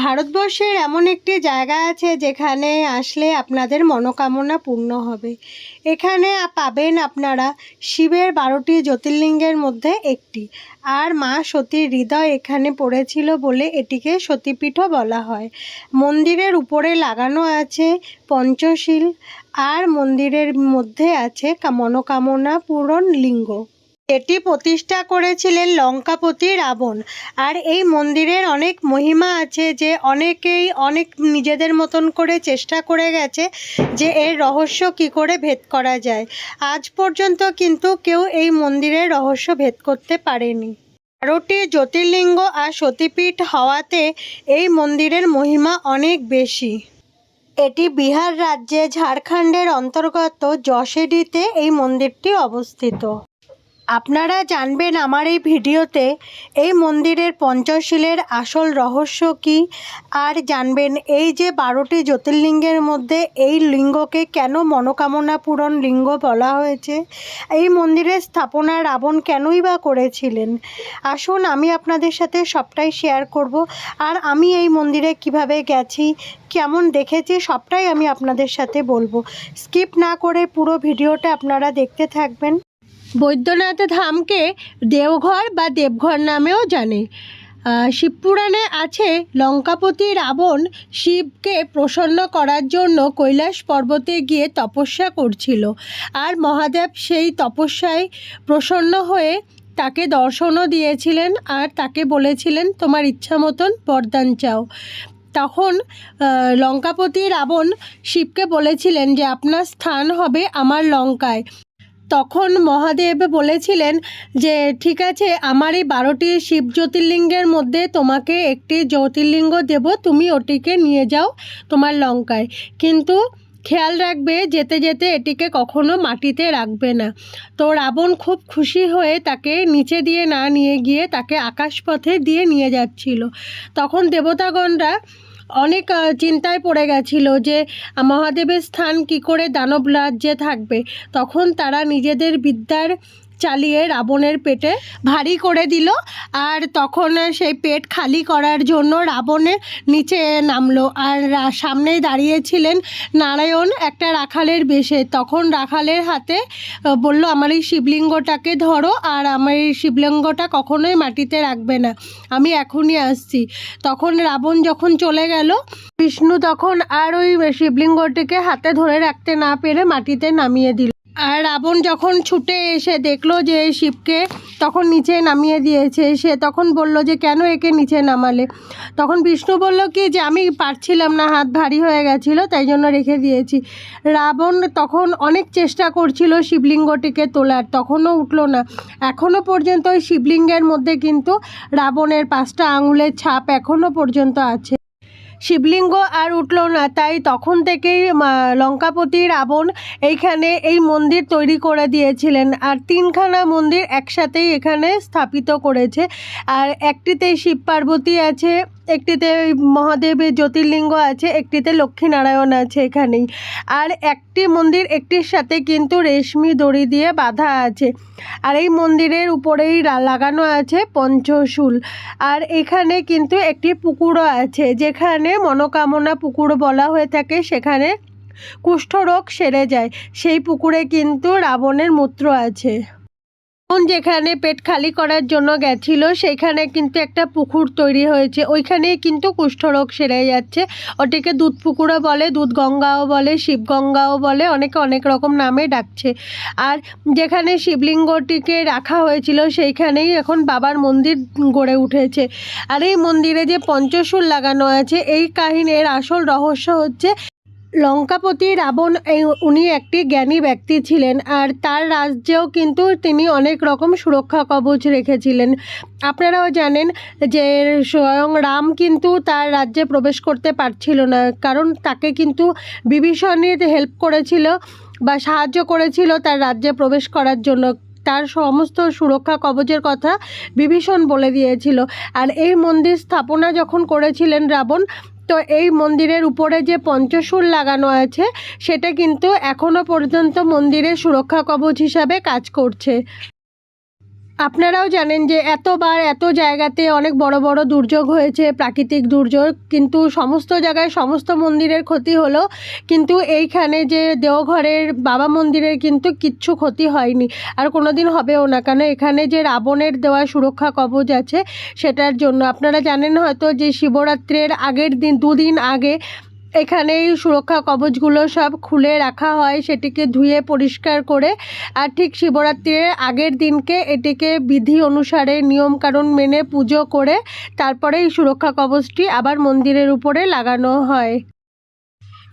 ভারতবর্ষের এমন একটি জায়গা আছে যেখানে আসলে আপনাদের মনোকামনা পূর্ণ হবে। এখানে পাবেন আপনারা শিবের বারোটি জ্যোতির্লিঙ্গের মধ্যে একটি। আর মা সতীর হৃদয় এখানে পড়েছিল বলে এটিকে সতীপীঠও বলা হয়। মন্দিরের উপরে লাগানো আছে পঞ্চশীল। আর মন্দিরের মধ্যে আছে মনোকামনা পূরণ লিঙ্গ। এটি প্রতিষ্ঠা করেছিলেন লঙ্কাপতি রাবণ। আর এই মন্দিরের অনেক মহিমা আছে যে অনেকেই অনেক নিজেদের মতন করে চেষ্টা করে গেছে যে এর রহস্য কি করে ভেদ করা যায়। আজ পর্যন্ত কিন্তু কেউ এই মন্দিরের রহস্য ভেদ করতে পারেনি। বারোটি জ্যোতির্লিঙ্গ আর সতীপীঠ হওয়াতে এই মন্দিরের মহিমা অনেক বেশি। এটি বিহার রাজ্যে ঝাড়খণ্ডের অন্তর্গত যশেডিতে এই মন্দিরটি অবস্থিত। আপনারা জানবেন আমার এই ভিডিওতে এই মন্দিরের পঞ্চশীলের আসল রহস্য কী, আর জানবেন এই যে বারোটি জ্যোতির্লিঙ্গের মধ্যে এই লিঙ্গকে কেন মনোকামনা পূরণ লিঙ্গ বলা হয়েছে, এই মন্দিরের স্থাপনা রাবণ কেনই বা করেছিলেন, আসুন আমি আপনাদের সাথে সবটাই শেয়ার করব, আর আমি এই মন্দিরে কীভাবে গেছি, কেমন দেখেছি, সবটাই আমি আপনাদের সাথে বলব। স্কিপ না করে পুরো ভিডিওটা আপনারা দেখতে থাকবেন। বৈদ্যনাথ ধামকে দেওঘর বা দেবঘর নামেও জানে। শিবপুরাণে আছে লঙ্কাপতি রাবণ শিবকে প্রসন্ন করার জন্য কৈলাস পর্বতে গিয়ে তপস্যা করছিল। আর মহাদেব সেই তপস্যায় প্রসন্ন হয়ে তাকে দর্শনও দিয়েছিলেন আর তাকে বলেছিলেন, তোমার ইচ্ছা মতন বরদান চাও। তখন লঙ্কাপতি রাবণ শিবকে বলেছিলেন যে, আপনার স্থান হবে আমার লঙ্কায়। তখন মহাদেব বলেছিলেন যে, ঠিক আছে আমার এই বারোটি শিব জ্যোতির্লিঙ্গের মধ্যে তোমাকে একটি জ্যোতির্লিঙ্গ দেব, তুমি ওটিকে নিয়ে যাও তোমার লঙ্কায়। কিন্তু খেয়াল রাখবে, যেতে যেতে এটিকে কখনো মাটিতে রাখবে না। তো রাবণ খুব খুশি হয়ে তাকে নিচে দিয়ে না নিয়ে গিয়ে তাকে আকাশপথে দিয়ে নিয়ে যাচ্ছিল। তখন দেবতাগণরা অনেক চিন্তায় পড়ে গেছিল যে মহাদেবের স্থান কি করে দানব রাজ্যে থাকবে? তখন তারা নিজেদের বিদ্যার চালিয়ে রাবণের পেটে ভারী করে দিল। আর তখন সেই পেট খালি করার জন্য রাবণের নিচে নামলো। আর সামনেই দাঁড়িয়েছিলেন নারায়ণ একটা রাখালের বেশে। তখন রাখালের হাতে বলল, আমার এই শিবলিঙ্গটাকে ধরো, আর আমার এই শিবলিঙ্গটা কখনোই মাটিতে রাখবে না। আমি এখনই আসছি। তখন রাবণ যখন চলে গেল, বিষ্ণু তখন আর ওই শিবলিঙ্গটিকে হাতে ধরে রাখতে না পেরে মাটিতে নামিয়ে দিল। আর রাবণ যখন ছুটে এসে দেখল যে শিবকে, তখন নিচে নামিয়ে দিয়েছে। সে তখন বলল যে, কেন একে নিচে নামালে? তখন বিষ্ণু বলল কি যে, আমি পারছিলাম না, হাত ভারী হয়ে গেছিল, তাই জন্য রেখে দিয়েছি। রাবণ তখন অনেক চেষ্টা করছিল শিবলিঙ্গটিকে তোলার, তখনও উঠল না। এখনও পর্যন্ত ওই শিবলিঙ্গের মধ্যে কিন্তু রাবণের পাঁচটা আঙুলের ছাপ এখনও পর্যন্ত আছে। শিবলিঙ্গ আর উঠল না, তাই তখন থেকেই লঙ্কাপতি রাবণ এইখানে এই মন্দির তৈরি করে দিয়েছিলেন। আর তিনখানা মন্দির একসাথেই এখানে স্থাপিত করেছে। আর একটিতে শিব পার্বতী আছে একটিতে মহাদেবের জ্যোতির্লিঙ্গ আছে, একটিতে লক্ষ্মীনারায়ণ আছে এখানেই। আর একটি মন্দির, একটির সাথে কিন্তু রেশমি দড়ি দিয়ে বাঁধা আছে। আর এই মন্দিরের উপরেই লাগানো আছে পঞ্চশুল। আর এখানে কিন্তু একটি পুকুরও আছে, যেখানে মনোকামনা পুকুর বলা হয়ে থাকে, সেখানে কুষ্ঠরোগ সেরে যায়। সেই পুকুরে কিন্তু রাবণের মূত্র আছে। যেখানে পেট খালি করার জন্য গেছিল, সেখানে কিন্তু একটা পুকুর তৈরি হয়েছে। ওইখানেই কিন্তু কুষ্ঠরোগ সেরে যাচ্ছে। ওটিকে দুধ পুকুরও বলে, দুধ গঙ্গাও বলে শিবগঙ্গাও বলে, অনেকে অনেক রকম নামে ডাকছে। আর যেখানে শিবলিঙ্গটিকে রাখা হয়েছিল, সেইখানেই এখন বাবার মন্দির গড়ে উঠেছে। আর এই মন্দিরে যে পঞ্চশূল লাগানো আছে, এই কাহিনীর আসল রহস্য হচ্ছে লঙ্কাপতি রাবণ উনি একটি জ্ঞানী ব্যক্তি ছিলেন আর তার রাজ্যেও কিন্তু তিনি অনেক রকম সুরক্ষা কবচ রেখেছিলেন। আপনারাও জানেন যে স্বয়ং রাম কিন্তু তার রাজ্যে প্রবেশ করতে পারছিল না, কারণ তাকে কিন্তু বিভীষণের হেল্প করেছিল বা সাহায্য করেছিল তার রাজ্যে প্রবেশ করার জন্য। তার সমস্ত সুরক্ষা কবচের কথা বিভীষণ বলে দিয়েছিল। আর এই মন্দির স্থাপনা যখন করেছিলেন রাবণ তো এই মন্দিরের উপরে যে পঞ্চসুর লাগানো আছে, সেটা কিন্তু এখনও পর্যন্ত মন্দিরের সুরক্ষা কবচ হিসাবে কাজ করছে। আপনারাও জানেন যে এতবার এত জায়গাতে অনেক বড় বড় দুর্যোগ হয়েছে, প্রাকৃতিক দুর্যোগ, কিন্তু সমস্ত জায়গায় সমস্ত মন্দিরের ক্ষতি হলো। কিন্তু এইখানে যে দেওঘরের বাবা মন্দিরের কিন্তু কিচ্ছু ক্ষতি হয়নি। আর কোনো দিন হবেও না কেন এখানে যে রাবণের দেওয়া সুরক্ষা কবচ আছে, সেটার জন্য। আপনারা জানেন হয়তো যে শিবরাত্রির আগের দিন, দুদিন আগে এখানেই সুরক্ষা কবচগুলো সব খুলে রাখা হয়, সেটিকে ধুয়ে পরিষ্কার করে। আর ঠিক শিবরাত্রির আগের দিনকে এটিকে বিধি অনুসারে নিয়মকানুন মেনে পুজো করে তারপরে এই সুরক্ষা কবচটি আবার মন্দিরের উপরে লাগানো হয়।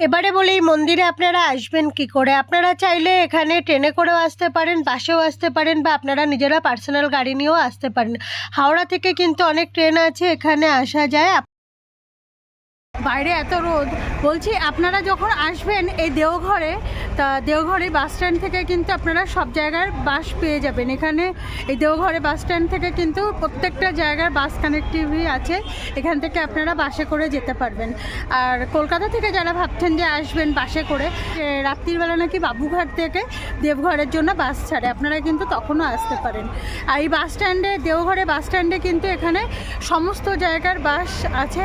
এবারে বলি, এই মন্দিরে আপনারা আসবেন কি করে? আপনারা চাইলে এখানে ট্রেনে করেও আসতে পারেন, বাসেও আসতে পারেন বা আপনারা নিজেরা পার্সোনাল গাড়ি নিয়েও আসতে পারেন। হাওড়া থেকে কিন্তু অনেক ট্রেন আছে, এখানে আসা যায়। বাইরে এত রোদ বলছি আপনারা যখন আসবেন এই দেওঘরে তা দেওঘরে বাস স্ট্যান্ড থেকে কিন্তু আপনারা সব জায়গার বাস পেয়ে যাবেন। এখানে এই দেওঘরে বাস স্ট্যান্ড থেকে কিন্তু প্রত্যেকটা জায়গার বাস কানেক্টিভি আছে। এখান থেকে আপনারা বাসে করে যেতে পারবেন। আর কলকাতা থেকে যারা ভাবছেন যে আসবেন বাসে করে রাত্রিবেলা নাকি বাবুঘাট থেকে দেবঘরের জন্য বাস ছাড়ে। আপনারা কিন্তু তখনও আসতে পারেন। আর এই বাস স্ট্যান্ডে, দেওঘরে বাস স্ট্যান্ডে কিন্তু এখানে সমস্ত জায়গার বাস আছে।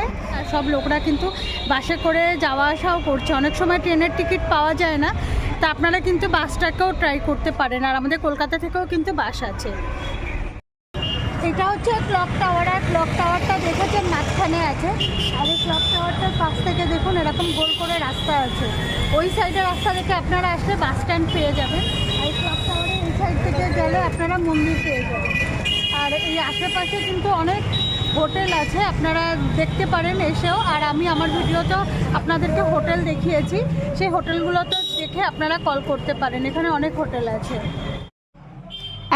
সব লোকরা কিন্তু বাসে করে যাওয়া আসাও করছে। অনেক সময় ট্রেনের টিকিট পাওয়া যায় না। তা আপনারা কিন্তু বাসটাকেও ট্রাই করতে পারেন, আর আমাদের কলকাতা থেকেও কিন্তু বাস আছে। এটা হচ্ছে ক্লক টাওয়ার আর ক্লক টাওয়ারটা দেখেছেন মাঝখানে আছে? আর এই ক্লক টাওয়ারটার পাশ থেকে দেখুন এরকম গোল করে রাস্তা আছে। ওই সাইডে রাস্তা থেকে আপনারা আসলে বাস স্ট্যান্ড পেয়ে যাবেন। আর এই ক্লক টাওয়ারের এই সাইড থেকে গেলে আপনারা মন্দির পেয়ে যাবেন। আর এই আশেপাশে কিন্তু অনেক হোটেল আছে, আপনারা দেখতে পারেন এসেও। আর আমি আমার ভিডিওতেও আপনাদেরকে হোটেল দেখিয়েছি। সেই হোটেলগুলোতে দেখে আপনারা কল করতে পারেন। এখানে অনেক হোটেল আছে।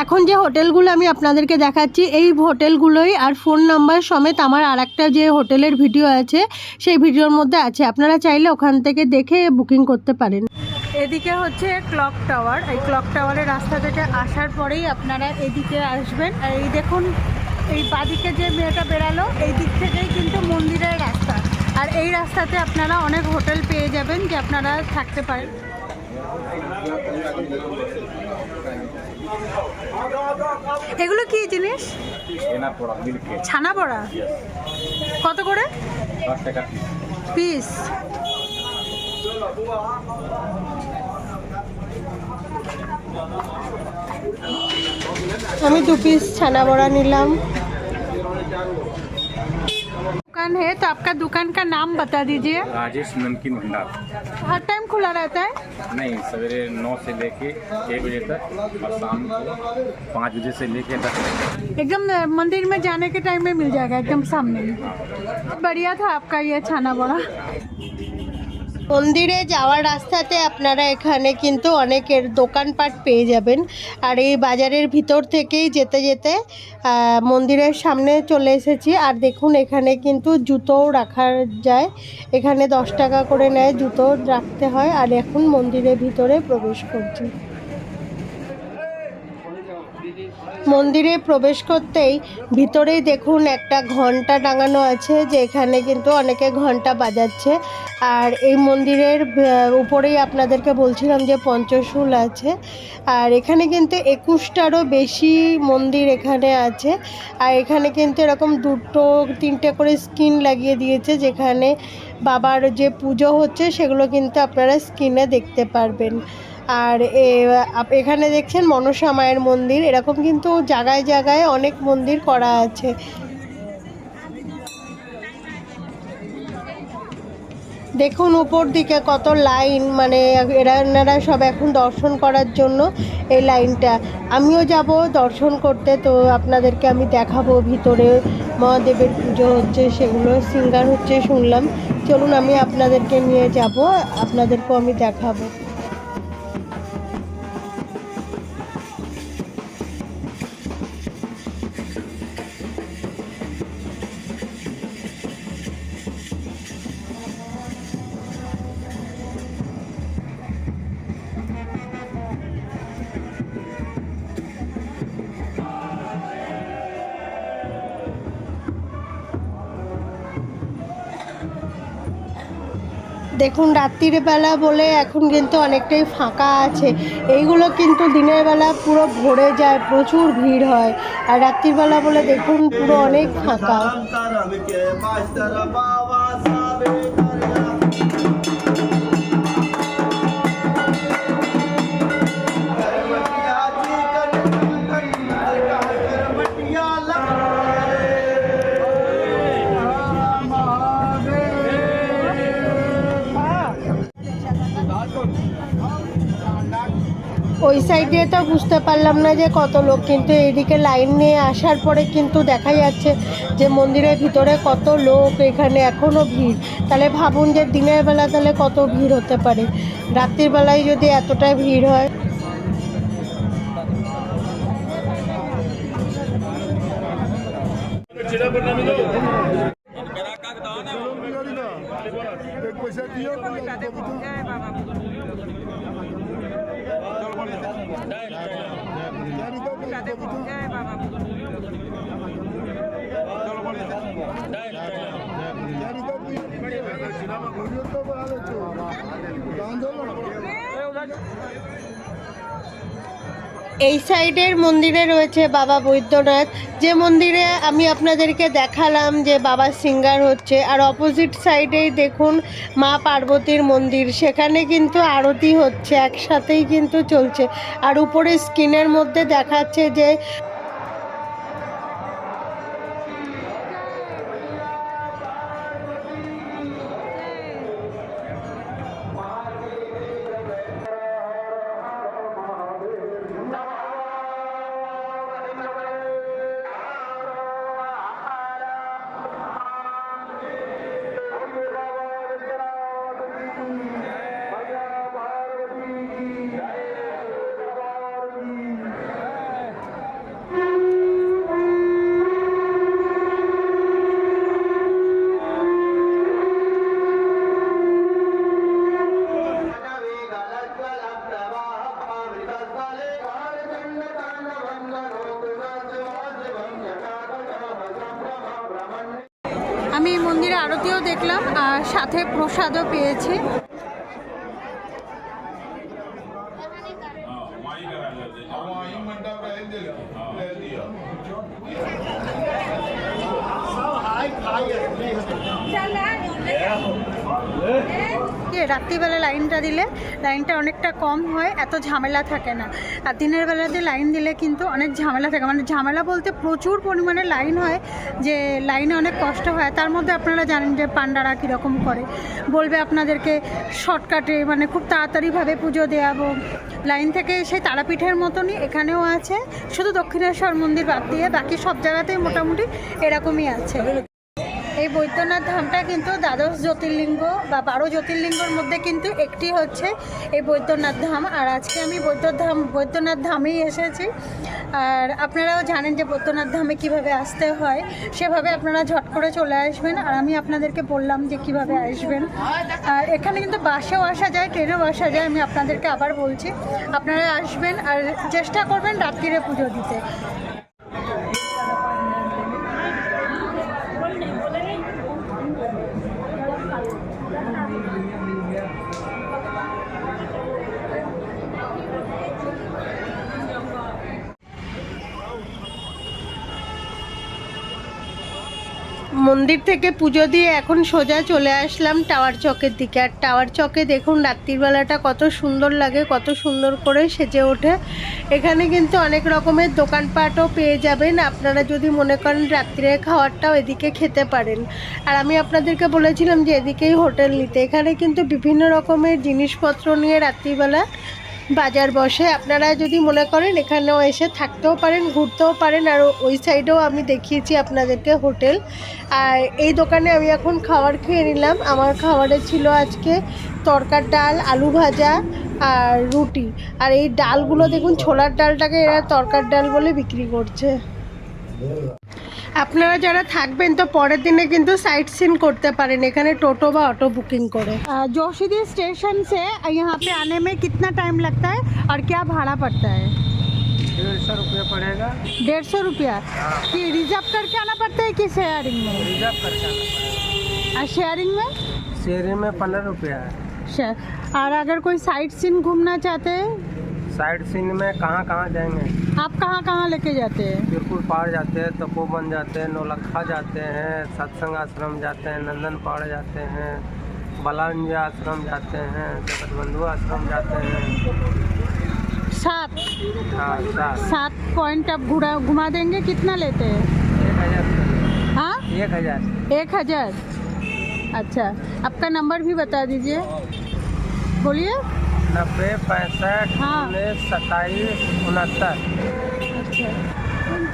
এখন যে হোটেলগুলো আমি আপনাদেরকে দেখাচ্ছি, এই হোটেলগুলোই আর ফোন নাম্বার সমেত আমার আর একটা যে হোটেলের ভিডিও আছে, সেই ভিডিওর মধ্যে আছে। আপনারা চাইলে ওখান থেকে দেখে বুকিং করতে পারেন। এদিকে হচ্ছে ক্লক টাওয়ার। এই ক্লক টাওয়ারের রাস্তা থেকে আসার পরেই আপনারা এদিকে আসবেন। আর এই দেখুন এই বাদিকে যে মেয়েটা বেড়ালো এই দিক থেকেই কিন্তু মন্দিরের রাস্তা। আর এই রাস্তাতে আপনারা অনেক হোটেল পেয়ে যাবেন যে আপনারা থাকতে পারেন। এগুলো কি জিনিস? ছানা পড়া কত করে? পিস আমি দু পিস ছানা বড়া নিলাম। दुकान है तो आपका दुकान का नाम बता दीजिए। राजेश नमकीन भंडार। हर टाइम खुला रहता है? नहीं सवेरे नौ से लेके एक बजे तक और शाम को पाँच बजे से लेके दस बजे एकदम मंदिर में जाने के टाइम में मिल जाएगा एकदम सामने। बढ़िया था आपका ये छाना बड़ा। মন্দিরে যাওয়ার রাস্তাতে আপনারা এখানে কিন্তু অনেকের দোকানপাট পেয়ে যাবেন। আর এই বাজারের ভিতর থেকেই যেতে যেতে মন্দিরের সামনে চলে এসেছি। আর দেখুন, এখানে কিন্তু জুতোও রাখা যায়। এখানে দশ টাকা করে নেয় জুতো রাখতে হয়। আর এখন মন্দিরের ভিতরে প্রবেশ করছি। মন্দিরে প্রবেশ করতেই ভিতরেই দেখুন একটা ঘণ্টা টাঙানো আছে যে এখানে কিন্তু অনেকে ঘণ্টা বাজাচ্ছে। আর এই মন্দিরের উপরেই আপনাদেরকে বলছিলাম যে পঞ্চশুল আছে। আর এখানে কিন্তু একুশটারও বেশি মন্দির এখানে আছে। আর এখানে কিন্তু এরকম দুটো, তিনটে করে স্কিন লাগিয়ে দিয়েছে, যেখানে বাবার যে পুজো হচ্ছে, সেগুলো কিন্তু আপনারা স্ক্রিনে দেখতে পারবেন। আর এখানে দেখছেন মনসা মায়ের মন্দির। এরকম কিন্তু জায়গায় জায়গায় অনেক মন্দির করা আছে। দেখুন উপর দিকে কত লাইন মানে এরা, এনারা সব এখন দর্শন করার জন্য এই লাইনটা। আমিও যাব দর্শন করতে, তো আপনাদেরকে আমি দেখাবো ভিতরে। মহাদেবের পুজো হচ্ছে, সেগুলো সিঙ্গার হচ্ছে শুনলাম। চলুন আমি আপনাদেরকে নিয়ে যাব, আপনাদেরকেও আমি দেখাবো। দেখুন, রাত্রির বেলা এখন কিন্তু অনেকটাই ফাঁকা আছে। এইগুলো কিন্তু দিনের বেলা পুরো ভরে যায়, প্রচুর ভিড় হয়। আর রাত্রির বেলা বলে দেখুন, পুরো অনেক ফাঁকা। ওই সাইডে তো বুঝতে পারলাম না যে কত লোক কিন্তু এইদিকে লাইন নিয়ে আসার পরে কিন্তু দেখা যাচ্ছে যে মন্দিরের ভিতরে কত লোক এখানে এখনও ভিড়। তাহলে ভাবুন যে দিনের বেলা তাহলে কত ভিড় হতে পারে। রাত্রির বেলায় যদি এতটা ভিড় হয়। এই সাইডের মন্দিরে রয়েছে বাবা বৈদ্যনাথ। যে মন্দিরে আমি আপনাদেরকে দেখালাম যে বাবা সিঙ্গার হচ্ছে, আর অপোজিট সাইডেই দেখুন মা পার্বতীর মন্দির। সেখানে কিন্তু আরতি হচ্ছে, একসাথেই কিন্তু চলছে। আর উপরে স্ক্রিনের মধ্যে দেখাচ্ছে যে আরতিও দেখলাম আর সাথে প্রসাদও পেয়েছি। রাত্রিবেলা লাইনটা দিলে লাইনটা অনেকটা কম হয়, এত ঝামেলা থাকে না। আর দিনের বেলাতে লাইন দিলে কিন্তু অনেক ঝামেলা থাকে। মানে ঝামেলা বলতে প্রচুর পরিমাণে লাইন হয়, যে লাইনে অনেক কষ্ট হয়। তার মধ্যে আপনারা জানেন যে পান্ডারা কীরকম করে। বলবে আপনাদেরকে শর্টকাটে মানে খুব তাড়াতাড়িভাবে পুজো দেওয়াবো লাইন থেকে সেই তারাপীঠের মতনই এখানেও আছে। শুধু দক্ষিণেশ্বর মন্দির বাদ দিয়ে বাকি সব জায়গাতেই মোটামুটি এরকমই আছে। এই বৈদ্যনাথ ধামটা কিন্তু দ্বাদশ জ্যোতির্লিঙ্গ বা বারো জ্যোতির্লিঙ্গর মধ্যে কিন্তু একটি হচ্ছে এই বৈদ্যনাথ ধাম। আর আজকে আমি বৈদ্যধাম বৈদ্যনাথ ধামেই এসেছি। আর আপনারাও জানেন যে বৈদ্যনাথ ধামে কীভাবে আসতে হয়। সেভাবে আপনারা ঝট করে চলে আসবেন। আর আমি আপনাদেরকে বললাম যে কীভাবে আসবেন। আর এখানে কিন্তু বাসেও আসা যায়, ট্রেনেও আসা যায়, আমি আপনাদেরকে আবার বলছি। আপনারা আসবেন আর চেষ্টা করবেন রাত্রিরে পুজো দিতে। মন্দির থেকে পুজো দিয়ে এখন সোজা চলে আসলাম টাওয়ার চকের দিকে। আর টাওয়ার চকে দেখুন রাত্রিবেলাটা কত সুন্দর লাগে, কত সুন্দর করে সেজে ওঠে। এখানে কিন্তু অনেক রকমের দোকানপাটও পেয়ে যাবেন। আপনারা যদি মনে করেন রাত্রে খাওয়ারটাও এদিকে খেতে পারেন। আর আমি আপনাদেরকে বলেছিলাম যে এদিকেই হোটেল নিতে। এখানে কিন্তু বিভিন্ন রকমের জিনিসপত্র নিয়ে রাত্রিবেলা বাজার বসে। আপনারা যদি মনে করেন এখানেও এসে থাকতেও পারেন, ঘুরতেও পারেন, আর ওই সাইডেও আমি দেখিয়েছি আপনাদেরকে হোটেল। আর এই দোকানে আমি এখন খাবার খেয়ে নিলাম। আমার খাবারে ছিল আজকে তরকার ডাল, আলু ভাজা আর রুটি। আর এই ডালগুলো দেখুন, ছোলার ডালটাকে এরা তরকার ডাল বলে বিক্রি করছে। আপনারা যারা থাকবেন তো পরের দিনে কিন্তু সাইট সিন করতে পারেন এখানে টোটো বা অটো বুকিং করে जोशीदी स्टेशन से यहाँ पे आने में कितना टाइम लगता है और क्या भाड़ा पड़ता है डेढ़ सौ रुपये पड़ेगा डेढ़ सौ रुपया कि रिजर्व करके आना पड़ता है कि शेयरिंग में रिजर्व करके आना पड़ेगा और शेयरिंग में शेयरिंग में पंद्रह रुपया है शे- और अगर कोई साइट सीन घूमना चाहते हैं साइड सीन में कहाँ कहाँ जाएँगे? आप कहाँ कहाँ लेके जाते हैं? बिरपुर पहाड़ जाते हैं तपोवन जाते हैं नौलखा जाते हैं सत्संग आश्रम जाते हैं नंदन पहाड़ जाते हैं बलांज आश्रम जाते हैं जगतबंधु आश्रम जाते हैं। सात। हाँ सात। सात पॉइंट आप घुरा घुमा देंगे? कितना लेते हैं? एक हज़ार। हाँ? एक हज़ार। एक हज़ार। अच्छा आपका नंबर भी बता दीजिए। बोलिए। नब्बे पैंसठ हाँ। उन्नीस सत्ताईस उनहत्तर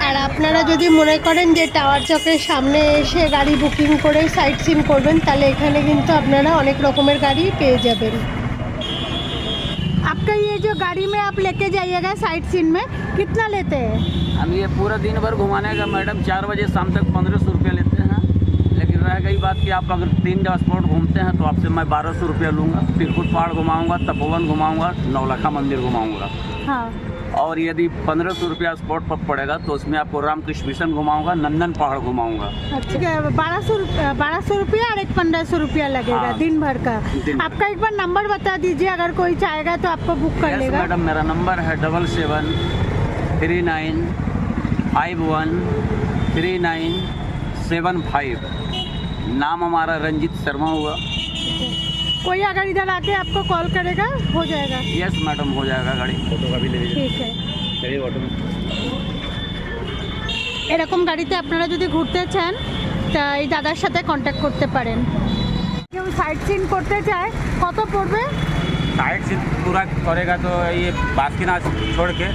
আর আপনারা যদি মনে করেন যে টাওয়ার চকের সামনে এসে গাড়ি বুকিং করে সাইট সিন করবেন তাহলে এখানে কিন্তু আপনারা অনেক রকমের গাড়ি পেয়ে যাবেন आपका ये जो गाड़ी में आप लेके जाइएगा साइट सीन में कितना लेते हैं हम ये पूरा दिन भर घुमाने का मैडम चार बजे शाम तक पंद्रह सौ रुपया लेते हैं लेकिन रह गई बात कि आप अगर तीन स्पॉट घूमते हैं तो आपसे मैं बारह सौ रुपया लूँगा। तिरकुट पहाड़ घुमाऊँगा तपोवन घुमाऊँगा नौलखा मंदिर घुमाऊँगा। हाँ। और यदि पंद्रह सौ रुपया स्पॉट पर पड़ेगा तो उसमें आपको रामकृष्ण मिशन घुमाऊँगा नंदन पहाड़ घुमाऊँगा। अच्छा। बारह सौ बारह सौ रुपया और एक पंद्रह सौ रुपया लगेगा हाँ। दिन भर का? दिन भर। आपका एक बार नंबर बता दीजिए अगर कोई चाहेगा तो आपको बुक कर लेगा। मैडम मेरा नंबर है double seven three nine five one three nine seven five. नाम हमारा रंजीत शर्मा हुआ कोई अगर इधर आके आपको कॉल करेगा हो जाएगा यस मैडम हो जाएगा गाड़ी फोटो का भी ले लीजिए ठीक है चलिए ऑटो में এরকম গাড়িতে আপনারা যদি ঘুরতে চান তা এই দাদার সাথে কন্ট্যাক্ট করতে পারেন কেউ সাইট সিন করতে চায় কত পড়বে साइड से पूरा करेगा तो ये बास्किनाथ छोड़ के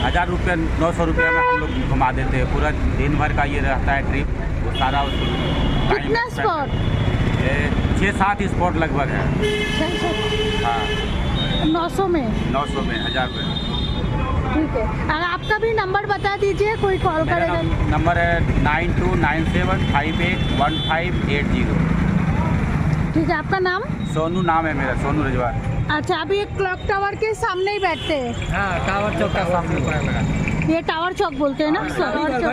हज़ार रुपये नौ सौ रुपये में हम लोग घुमा देते हैं पूरा दिन भर का ये रहता है ट्रिप वो सारा उसको कितना स्पॉट ये छः सात स्पॉट लगभग है। हाँ। नौ सौ में? नौ सौ में हज़ार रुपये ठीक है। और आपका भी नंबर बता दीजिए कोई कॉल करेगा। नंबर है nine two nine seven five eight one five eight zero. ठीक है आपका नाम? सोनू नाम है मेरा सोनू रजवार। अच्छा अभी एक क्लॉक टावर के सामने ही बैठते हैं। हाँ टावर चौक का सामने। ये टावर चौक बोलते हैं ना? टावर चौक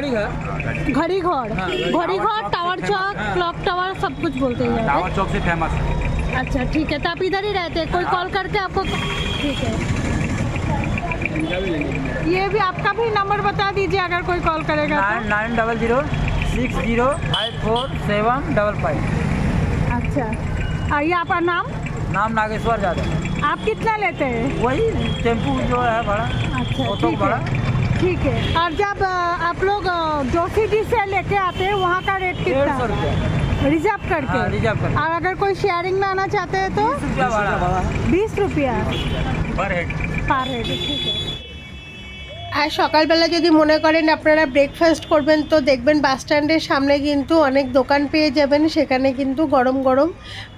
घड़ी घोड़ घड़ी घोड़ टावर चौक क्लॉक टावर सब कुछ बोलते हैं टावर चौक से फ़ेमस है अच्छा ठीक है तो आप इधर ही रहते हैं। कोई कॉल करके आपको ठीक है। ये भी आपका भी नंबर बता दीजिए अगर कोई कॉल करेगा nine nine double zero six zero five four seven double five. तो अच्छा। और ये आपका नाम? नाम नागेश्वर यादव। आप कितना लेते हैं? वही टेंपू जो है भाड़ा अच्छा ऑटो भाड़ा है। ठीक है और जब अ, आप लोग अ, जोशी जी से लेके आते हैं वहाँ का रेट डेढ़ कितना सौ रुपया रिजर्व हाँ करके रिजर्व कर और अगर कोई शेयरिंग में आना चाहते हैं तो रुपया भाड़ा बीस रुपया पर हेड পার হেড ঠিক আছে আর সকালবেলা যদি মনে করেন আপনারা ব্রেকফাস্ট করবেন তো দেখবেন বাস স্ট্যান্ডের সামনে কিন্তু অনেক দোকান পেয়ে যাবেন সেখানে কিন্তু গরম গরম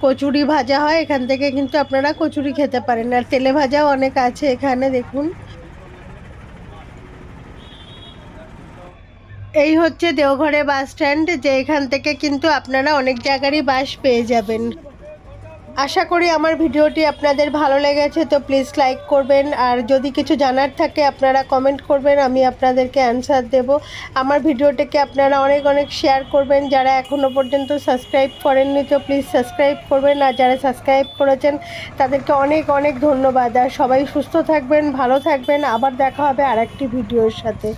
কচুরি ভাজা হয় এখান থেকে কিন্তু আপনারা কচুরি খেতে পারেন আর তেলে ভাজাও অনেক আছে এখানে দেখুন এই হচ্ছে দেওঘরে বাস স্ট্যান্ড যে এখান থেকে কিন্তু আপনারা অনেক জায়গারই বাস পেয়ে যাবেন। আশা করি আমার ভিডিওটি আপনাদের ভালো লেগেছে, তো প্লিজ লাইক করবেন। আর যদি কিছু জানার থাকে, আপনারা কমেন্ট করবেন, আমি আপনাদেরকে অ্যান্সার দেব। আমার ভিডিওটিকে আপনারা অনেক অনেক শেয়ার করবেন। যারা এখনও পর্যন্ত সাবস্ক্রাইব করেননি, তো প্লিজ সাবস্ক্রাইব করবেন। আর যারা সাবস্ক্রাইব করেছেন, তাদেরকে অনেক অনেক ধন্যবাদ। আর সবাই সুস্থ থাকবেন, ভালো থাকবেন। আবার দেখা হবে আরেকটি ভিডিওর সাথে।